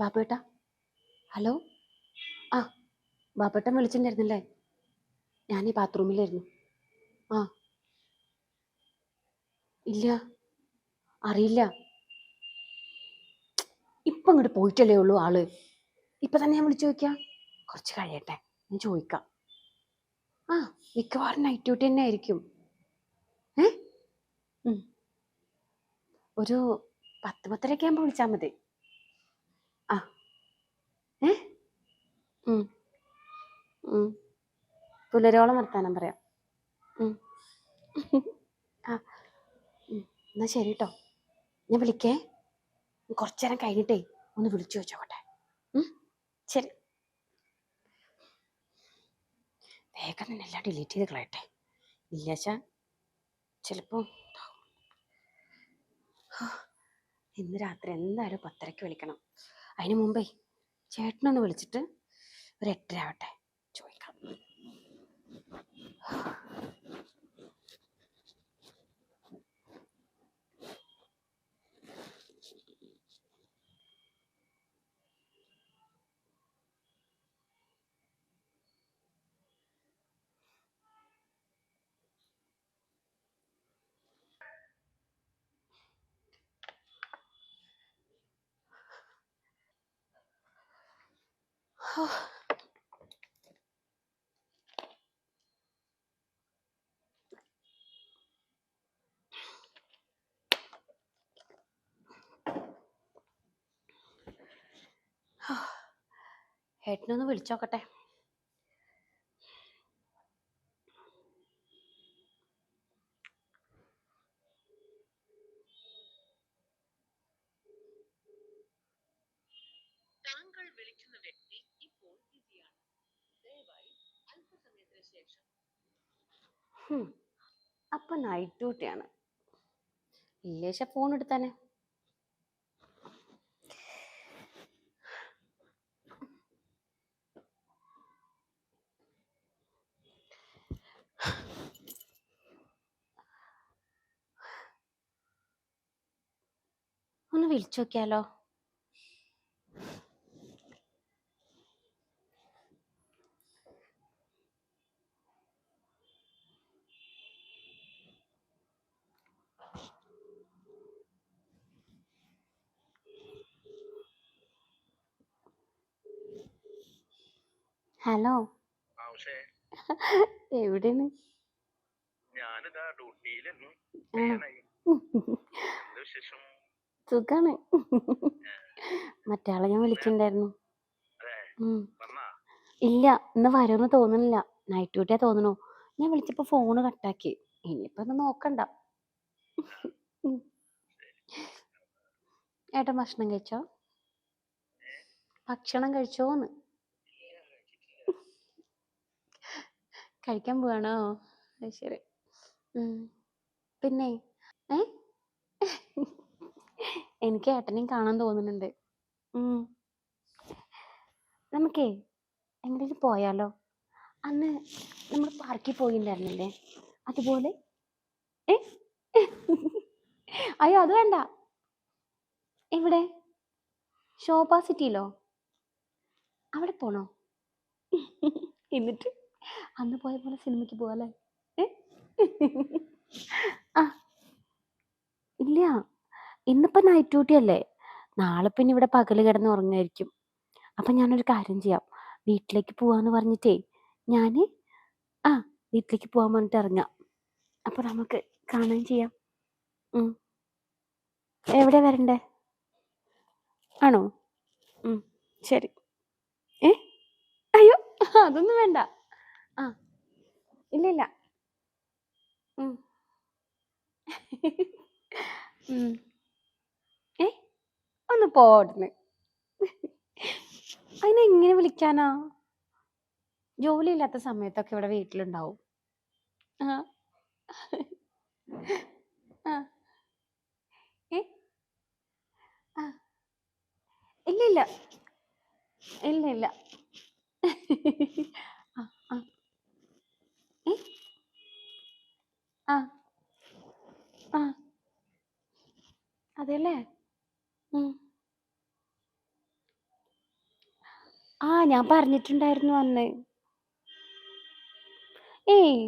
ബാബേട്ടാ hello? ആ ബാപ്പേട്ടൻ വിളിച്ചിട്ടുണ്ടായിരുന്നില്ലേ? ഞാൻ ഈ ബാത്റൂമിലായിരുന്നു. ആ. ഇല്ല അറിയില്ല. ഇപ്പം ഇങ്ങോട്ട് പോയിട്ടല്ലേ ഉള്ളൂ ആൾ. ഇപ്പം തന്നെ ഞാൻ വിളിച്ചു നോക്കിയാ കുറച്ച് കഴിയട്ടെ ഞാൻ ചോദിക്കാം. ആ മിക്കവാറും നൈറ്റ് ഡ്യൂട്ടി തന്നെ ആയിരിക്കും. ഏ? ഒരു പത്ത് പത്തരയൊക്കെ ആകുമ്പോൾ വിളിച്ചാൽ മതി. ഏ? ഉം. ഉം. പുലരോളം വർത്താനം പറയാം. ഉം. ആ. ഉം. എന്നാ ശരി കേട്ടോ ഞാൻ വിളിക്കേ. കുറച്ചു നേരം കഴിഞ്ഞിട്ടേ ഒന്ന് വിളിച്ചു വെച്ചോട്ടെ ഉം. ശരി. വേഗം തന്നെ എല്ലാം ഡിലീറ്റ് ചെയ്ത് കളയട്ടെ. ഇല്ലാച്ചാ ചിലപ്പോൾ ഇന്ന് രാത്രി എന്തായാലും പത്തരയ്ക്ക് വിളിക്കണം. അതിന് മുമ്പേ ചേട്ടനൊന്ന് വിളിച്ചിട്ട് ഒരു എട്ടര ആവട്ടെ ചോദിക്കാം. ഏട്ടനൊന്ന് വിളിച്ചോക്കട്ടെ. താങ്കൾ വിളിക്കുന്ന വ്യക്തി അപ്പൊ നൈറ്റ് ഡ്യൂട്ടിയാണ് ഇല്ലേശ ഫോൺ എടുത്താനെ. ഒന്ന് വിളിച്ചു നോക്കിയാലോ? ഹലോ എവിടെയാണ്? ഞാനിതാ ഡ്യൂട്ടിയിലെന്നു. സുഖാണ്. മറ്റാളെ ഞാൻ വിളിച്ചിട്ടുണ്ടായിരുന്നു ഇല്ല ഇന്ന് വരുമെന്ന് തോന്നുന്നില്ല. നൈറ്റ് ഡ്യൂട്ടിയാ തോന്നുന്നു ഞാൻ വിളിച്ചപ്പോ ഫോണ് കട്ടാക്കി ഇനിയിപ്പോ ഒന്ന് നോക്കണ്ട. ഏട്ടൻ ഭക്ഷണം കഴിച്ചോ? ഭക്ഷണം കഴിച്ചോന്ന്. കഴിക്കാൻ പോവാണോ? അത് ശരി. പിന്നെ? ഏ? എനിക്ക് ഏട്ടനെയും കാണാൻ തോന്നുന്നുണ്ട്. നമുക്കേ എങ്ങനെയും പോയാലോ? അന്ന് നമ്മൾ പാർക്കിൽ പോയിണ്ടായിരുന്നില്ലേ? അതുപോലെ? ഏ? അയ്യോ അത് വേണ്ട. എവിടെ? ശോഭ സിറ്റിയിലോ? അവിടെ പോണോ? എന്നിട്ട്? അന്ന് പോയ പോലെ സിനിമയ്ക്ക് പോവാല്ലേ? ആ. ഇല്ല. ഇന്നിപ്പോൾ നൈറ്റ് ഡ്യൂട്ടി അല്ലേ? നാളെ പിന്നെ ഇവിടെ പകൽ കിടന്ന് ഉറങ്ങായിരിക്കും. അപ്പൊ ഞാനൊരു കാര്യം ചെയ്യാം. വീട്ടിലേക്ക് പോവാന്ന് പറഞ്ഞിട്ടേ ഞാൻ ആ വീട്ടിലേക്ക് പോവാൻ പറഞ്ഞിട്ട് ഇറങ്ങാം. അപ്പൊ നമുക്ക് കാണുകയും ചെയ്യാം. എവിടെ വരണ്ടേ? ആണോ? ശരി. ഏ? അയ്യോ അതൊന്നും വേണ്ട. ആ. ഇല്ല ഇല്ല ഉം. ഉം. ഏ? ഒന്ന് പോടുന്ന് അതിനെ എങ്ങനെ വിളിക്കാനാ? ജോലി ഇല്ലാത്ത സമയത്തൊക്കെ ഇവിടെ വീട്ടിലുണ്ടാവും. ആ. ആ. ഏ? ആ. ഇല്ല ഇല്ല ഇല്ല ഇല്ല ആ ആ ഏ ആ. ആ. അതെല്ലേ? ഉം. ആ ഞാൻ പറഞ്ഞിട്ടുണ്ടായിരുന്നു അന്ന്. ഏയ്.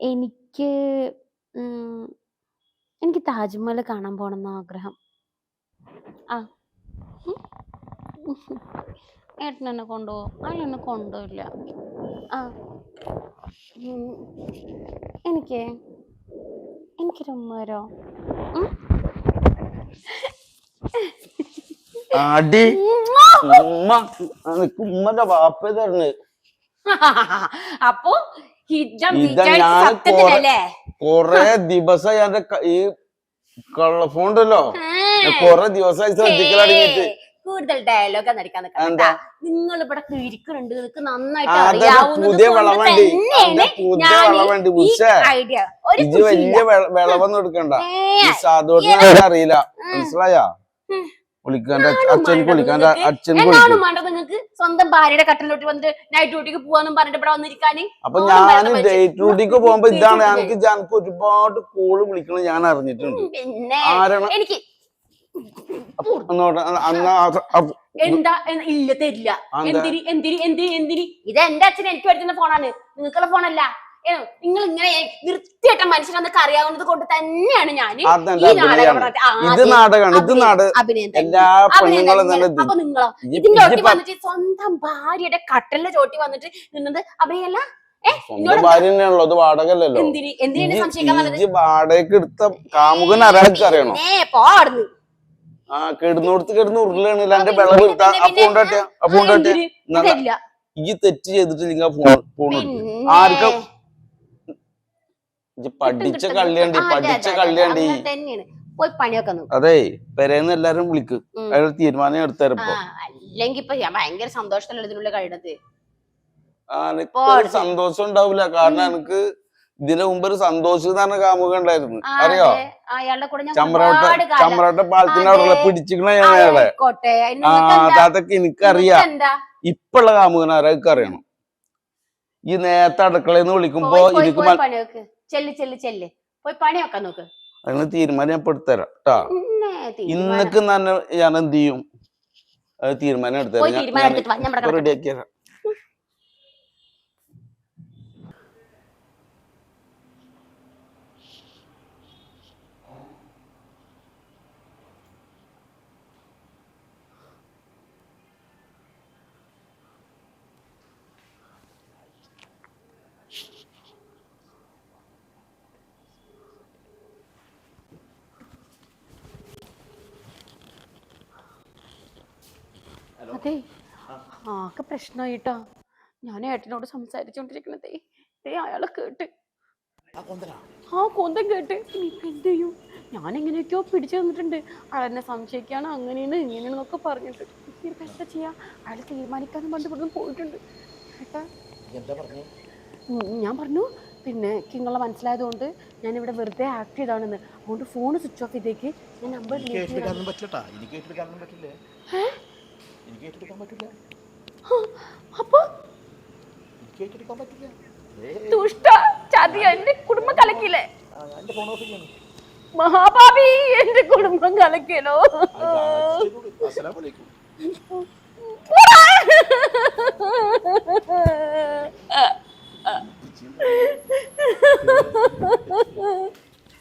എനിക്ക് ഉം, എനിക്ക് താജ്മഹൽ കാണാൻ പോണെന്ന് ആഗ്രഹം. ആ. ഏട്ടൻ എന്നെ കൊണ്ടുപോകും. അയാൾ കൊണ്ടുപോയില്ല ആ. എനിക്ക് എനിക്കൊരു ഉമ്മ വരോ അടി ഉമ്മ. അനക്ക് ഉമ്മന്റെ വാപ്പ തരണ് അപ്പൊ കൊറേ ദിവസം ഞാൻ ഈ കള്ള ഫോൺ ഉണ്ടല്ലോ. ഞാൻ കൊറേ ദിവസമായി ശ്രദ്ധിക്കലടങ്ങിട്ട് കൂടുതൽ ഡയലോഗ് നടിക്കാൻ നിൽക്കണം? നിങ്ങൾ ഇവിടെ ഇരിക്കുന്നുണ്ട്. നിനക്ക് നന്നായിട്ട് വിളവണ്ടി. ഐഡിയ ഒരു വലിയ വിളവൊന്നും എടുക്കണ്ട. അറിയില്ല. മനസ്സിലായോ? ഉം. അച്ഛൻ? അച്ഛൻ നിങ്ങൾക്ക് സ്വന്തം ഭാര്യയുടെ കട്ടിലോട്ട് വന്നിട്ട് നൈറ്റ് ഡ്യൂട്ടിക്ക് പോവാന്നും പറഞ്ഞിട്ട് ഇവിടെ വന്നിരിക്കാന് അപ്പൊ ഞാൻ നൈറ്റ് ഡ്യൂട്ടിക്ക് പോകുമ്പോ ഇതാണ്. ഞാൻ എനിക്ക് ഒരുപാട് കോൾ വിളിക്കണം ഞാൻ അറിഞ്ഞിട്ടുണ്ട്. പിന്നെ എനിക്ക് എന്താ? ഇല്ല തരില്ല? എന്തിരി എന്തിരി എന്തിരി എന്തിരി? ഇത് എന്റെ അച്ഛൻ എനിക്ക് വരുത്തുന്ന ഫോണാണ്. നിങ്ങൾക്കുള്ള ഫോണല്ല. നിങ്ങൾ ഇങ്ങനെ വൃത്തിയായിട്ട മനുഷ്യനെന്നൊക്കെ അറിയാവുന്നത് കൊണ്ട് തന്നെയാണ് ഞാൻ ഇത് നാടകമാണ്. ഇത് അഭിനയം അപ്പൊ നിങ്ങളോ? ഇതിന്റെ ചോട്ടി വന്നിട്ട് സ്വന്തം ഭാര്യയുടെ കട്ടലിന്റെ ചോട്ടി വന്നിട്ട് നിന്നത് അഭിനയല്ല? ഇജ്ജ് വാടകയ്ക്ക് എടുത്ത കാമുകൻ ആരാൾക്ക് അറിയണോ ഏ പോടുന്നു ആ കെടുന്നോടത്ത് കിടന്ന് ഉരുളാണ് എന്റെ വെള്ളം പിന്നെ, എടുത്താ പിന്നെ, അപ്പൊ കൊണ്ടാട്ടിയ അപ്പൊ കൊണ്ടാട്ടിയ തെറ്റ് ചെയ്തിട്ടില്ലെങ്കിൽ ആ ഫോൺ ഫോൺ ആർക്കും പഠിച്ച കള്ളിയാണ്ടി പഠിച്ച. കള്ളിയാണ്ടി. പോയി പണിയൊക്കെ അതെ പെരേന്ന് എല്ലാരും വിളിക്കും. അയാൾ തീരുമാനം എടുത്തരപ്പോ അല്ലെങ്കിൽ ഇപ്പൊ ഞാൻ ഭയങ്കര സന്തോഷത്തിലുള്ള ഇതിനുള്ള അടുത്ത്. സന്തോഷം ഉണ്ടാവില്ല കാരണം എനിക്ക് ഇതിന് മുമ്പ് ഒരു സന്തോഷ് എന്ന് പറഞ്ഞ കാമുക ഉണ്ടായിരുന്നു. അറിയോ? ചമ്രോട്ട ചമ്രോട്ട ചമ്രവട്ട ചമ്രവട്ട പാലത്തിന്റെ അവിടെ. പിടിച്ചിക്കണ അയാളെ. ആ താത്തൊക്കെ എനിക്കറിയാം. ഇപ്പുള്ള കാമുകൻ ആരൊക്കെ അറിയണം? ഈ നേരത്തെ അടുക്കളയിൽ നിന്ന് വിളിക്കുമ്പോ എനിക്ക് ചെല്ല് ചെല്ല് ചെല്ല്. പോയി പണിയൊക്കെ നോക്ക്. അതിന് തീരുമാനം ഞാൻ പെടുത്തരാം കേട്ടാ ഇന്നക്ക് തന്നെ ഞാൻ എന്ത് ചെയ്യും? അത് തീരുമാനം എടുത്തരാം തീരുമാനം എടുത്തിട്ട് അതെ. ആകെ പ്രശ്നമായിട്ടോ ഞാൻ ഏട്ടനോട് സംസാരിച്ചോണ്ടിരിക്കണതേ. ദേ അയാളെ കേട്ട്. ആ കൊന്തം കേട്ട്. ഇനിയിപ്പോ എന്ത് ചെയ്യും? ഞാൻ എങ്ങനെയൊക്കെയോ പിടിച്ചു തന്നിട്ടുണ്ട്. അയാൾ എന്നെ സംശയിക്കാണ് അങ്ങനെയാണ് ഇങ്ങനെയാണെന്നൊക്കെ പറഞ്ഞിട്ട്. ഇനിയിപ്പോ എന്താ ചെയ്യാ. അയാൾ തീരുമാനിക്കാനും പണ്ട് ഇവിടുന്ന് പോയിട്ടുണ്ട്. ഏട്ടാ. ഞാൻ പറഞ്ഞു. പിന്നെ കിങ്ങളെ മനസ്സിലായതുകൊണ്ട് ഞാൻ ഇവിടെ വെറുതെ ആക്ട് ചെയ്താണെന്ന്. അതുകൊണ്ട് ഫോൺ സ്വിച്ച് ഓഫ് ചെയ്തേക്ക്. ഞാൻ നമ്പർ എനിക്ക് ഏറ്റെടുക്കാൻ പറ്റില്ല. അപ്പൊ? എനിക്ക് ഏറ്റെടുക്കാൻ പറ്റില്ല. ദുഷ്ട ചതി എന്റെ കുടുംബം കലക്കില്ലേ എന്റെ ഫോൺ ഓഫ് മഹാഭാവി എന്റെ കുടുംബം കലക്കിയല്ലോ. അസ്സലാമലൈക്കും.